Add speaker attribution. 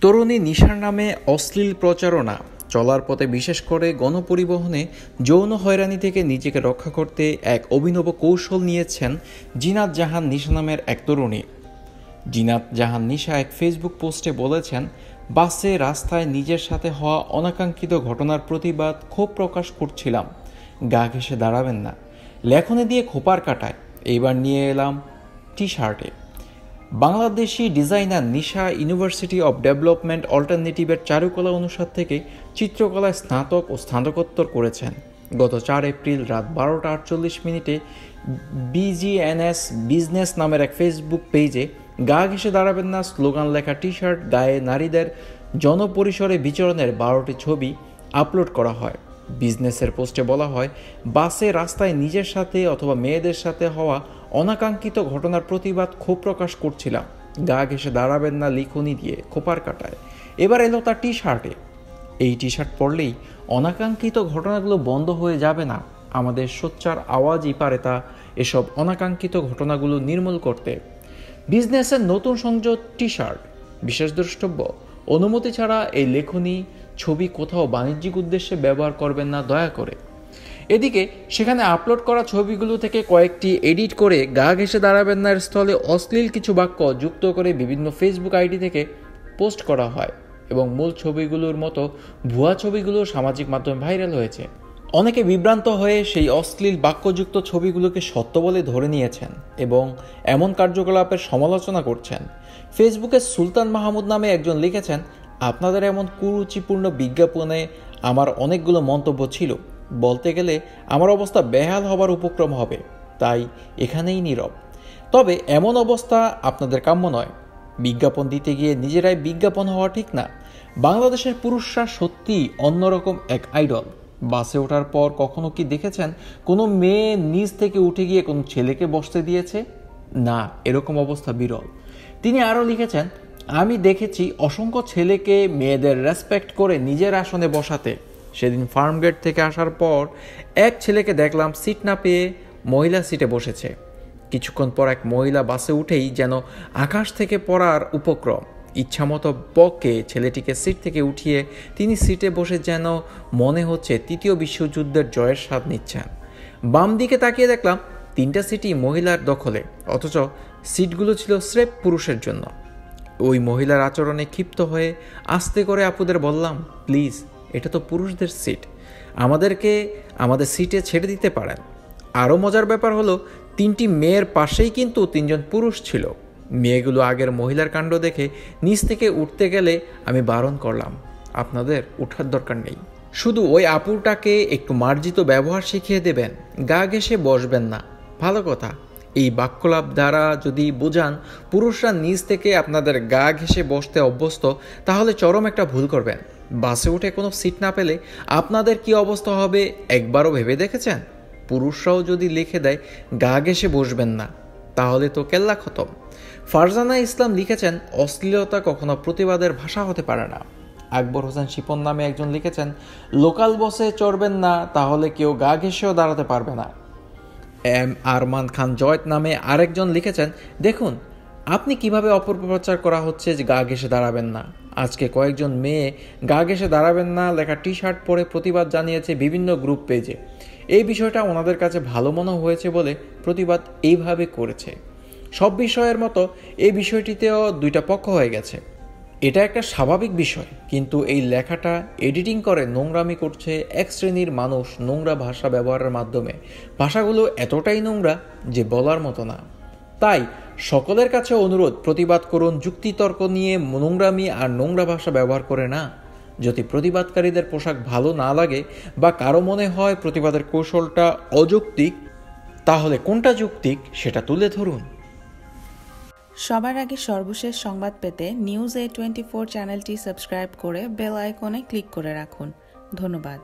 Speaker 1: তরুণী নিশার নামে অশ্লীল প্রচারণা, চলার পথে বিশেষ করে গণপরিবহনে যৌন হয়রানি থেকে নিজেকে রক্ষা করতে এক অভিনব কৌশল নিয়েছেন জিনাত জাহান নিশা নামের এক তরুণী। জিনাত জাহান নিশা এক ফেসবুক পোস্টে বলেছেন, বাসে রাস্তায় নিজের সাথে হওয়া অনাকাঙ্ক্ষিত ঘটনার প্রতিবাদ ক্ষোভ প্রকাশ করছিলাম। গা ঘেসে দাঁড়াবেন না। লেখনে দিয়ে খোপার কাটায়। এইবার নিয়ে এলাম T শার্টে Bangladeshi designer Nisha university of development অল্টারনেটিভের চারুকলা অনুষদ থেকে চিত্রকলায় স্নাতক ও স্নাতকোত্তর করেছেন। গত চার এপ্রিল রাত বারোটা আটচল্লিশ মিনিটে বিজিএনএস বিজনেস নামের এক ফেসবুক পেজে গা ঘেসে দাঁড়াবেন না স্লোগান লেখা টি শার্ট গায়ে নারীদের জনপরিসরে বিচরণের বারোটি ছবি আপলোড করা হয়। বিজনেসের পোস্টে বলা হয়, বাসে রাস্তায় নিজের সাথে অথবা মেয়েদের সাথে হওয়া অনাকাঙ্ক্ষিত ঘটনার প্রতিবাদ ক্ষোভ প্রকাশ করছিলাম। গা ঘেসে দাঁড়াবেন না লিখনি দিয়ে খোপার কাটায়। এবার এলো তার টি শার্টে এই টি শার্ট পরলেই অনাকাঙ্ক্ষিত ঘটনাগুলো বন্ধ হয়ে যাবে না। আমাদের সোচ্চার আওয়াজই পারে তা এসব অনাকাঙ্ক্ষিত ঘটনাগুলো নির্মূল করতে। বিজনেসের নতুন সংযোগ টি শার্ট বিশেষ দ্রষ্টব্য, অনুমতি ছাড়া এই লেখনী ছবি কোথাও বাণিজ্যিক উদ্দেশ্যে ব্যবহার করবেন না, দয়া করে। এদিকে, সেখানে আপলোড করা ছবিগুলো থেকে কয়েকটি এডিট করে গা ঘেসে দাঁড়াবেন না স্থলে অশ্লীল কিছু বাক্য যুক্ত করে বিভিন্ন ফেসবুক আইডি থেকে পোস্ট করা হয় এবং মূল ছবিগুলোর মতো ভুয়া ছবিগুলো সামাজিক মাধ্যমে ভাইরাল হয়েছে। অনেকে বিভ্রান্ত হয়ে সেই অশ্লীল বাক্যযুক্ত ছবিগুলোকে সত্য বলে ধরে নিয়েছেন এবং এমন কার্যকলাপের সমালোচনা করছেন। ফেসবুকে সুলতান মাহমুদ নামে একজন লিখেছেন আপনাদের এমন কুরুচিপূর্ণ বিজ্ঞাপনে আমার অনেকগুলো মন্তব্য ছিল। বলতে গেলে, আমার অবস্থা বেহাল হবার উপক্রম হবে, তাই এখানেই নীরব। তবে এমন অবস্থা আপনাদের কাম্য নয়। বিজ্ঞাপন দিতে গিয়ে নিজেরাই বিজ্ঞাপন হওয়া ঠিক না। বাংলাদেশের পুরুষরা সত্যি অন্যরকম এক আইডল। বাসে ওঠার পর কখনো কি দেখেছেন, কোনো মেয়ে নিজ থেকে উঠে গিয়ে কোনো ছেলেকে বসতে দিয়েছে? না, এরকম অবস্থা বিরল। তিনি আরও লিখেছেন আমি দেখেছি অসংখ্য ছেলেকে মেয়েদের রেসপেক্ট করে নিজের আসনে বসাতে। সেদিন ফার্ম গেট থেকে আসার পর এক ছেলেকে দেখলাম সিট না পেয়ে মহিলা সিটে বসেছে। কিছুক্ষণ পর এক মহিলা বাসে উঠেই যেন আকাশ থেকে পড়ার উপক্রম। ইচ্ছামতো বকে ছেলেটিকে সিট থেকে উঠিয়ে তিনি সিটে বসে যেন মনে হচ্ছে তৃতীয় বিশ্বযুদ্ধের জয়ের স্বাদ নিচ্ছেন। বাম দিকে তাকিয়ে দেখলাম তিনটা সিটি মহিলার দখলে, অথচ সিটগুলো ছিল স্রেফ পুরুষের জন্য। ওই মহিলার আচরণে ক্ষিপ্ত হয়ে আস্তে করে আপুদের বললাম, প্লিজ, এটা তো পুরুষদের সিট আমাদেরকে আমাদের সিটে ছেড়ে দিতে পারেন। আরও মজার ব্যাপার হলো, তিনটি মেয়ের পাশেই কিন্তু তিনজন পুরুষ ছিল। মেয়েগুলো আগের মহিলার কাণ্ড দেখে নিচ থেকে উঠতে গেলে আমি বারণ করলাম, আপনাদের উঠার দরকার নেই। শুধু ওই আপুটাকে একটু মার্জিত ব্যবহার শিখিয়ে দেবেন, গা ঘেসে বসবেন না। ভালো কথা। এই বাক্যলাভ দ্বারা যদি বোঝান, পুরুষরা নিজ থেকে আপনাদের গা ঘেসে বসতে অভ্যস্ত, তাহলে চরম একটা ভুল করবেন। বাসে উঠে কোনো সিট না পেলে আপনাদের কি অবস্থা হবে একবারও ভেবে দেখেছেন? পুরুষরাও যদি লিখে দেয়, গা ঘেসে বসবেন না তাহলে তো কেল্লা খতম। ফারজানা ইসলাম লিখেছেন, অশ্লীলতা কখনো প্রতিবাদের ভাষা হতে পারে না আকবর হোসেন শিপন নামে একজন লিখেছেন, লোকাল বসে চড়বেন না, তাহলে কেউ গা ঘেসেও দাঁড়াতে পারবে না এম আরমান খান জয়ত নামে আরেকজন লিখেছেন, দেখুন, আপনি কীভাবে অপপ্রচার করা হচ্ছে যে গা ঘেসে দাঁড়াবেন না? আজকে কয়েকজন মেয়ে গা ঘেসে দাঁড়াবেন না, লেখা টি শার্ট পরে প্রতিবাদ জানিয়েছে বিভিন্ন গ্রুপ পেজে। এই বিষয়টা ওনাদের কাছে ভালো মনে হয়েছে বলে প্রতিবাদ এইভাবে করেছে। সব বিষয়ের মতো এই বিষয়টিতেও দুইটা পক্ষ হয়ে গেছে। এটা একটা স্বাভাবিক বিষয়, কিন্তু এই লেখাটা এডিটিং করে নোংরামি করছে এক শ্রেণির মানুষ নোংরা ভাষা ব্যবহারের মাধ্যমে। ভাষাগুলো এতটাই নোংরা যে বলার মতো না। তাই সকলের কাছে অনুরোধ, প্রতিবাদ করুন, যুক্তিতর্ক নিয়ে নোংরামি আর নোংরা ভাষা ব্যবহার করে না। যদি প্রতিবাদকারীদের পোশাক ভালো না লাগে বা কারও মনে হয় প্রতিবাদের কৌশলটা অযৌক্তিক, তাহলে কোনটা যৌক্তিক সেটা তুলে ধরুন।
Speaker 2: সবার আগে সর্বশেষ সংবাদ পেতে নিউজ এ টোয়েন্টি ফোর চ্যানেলটি সাবস্ক্রাইব করে বেল আইকনে ক্লিক করে রাখুন। ধন্যবাদ।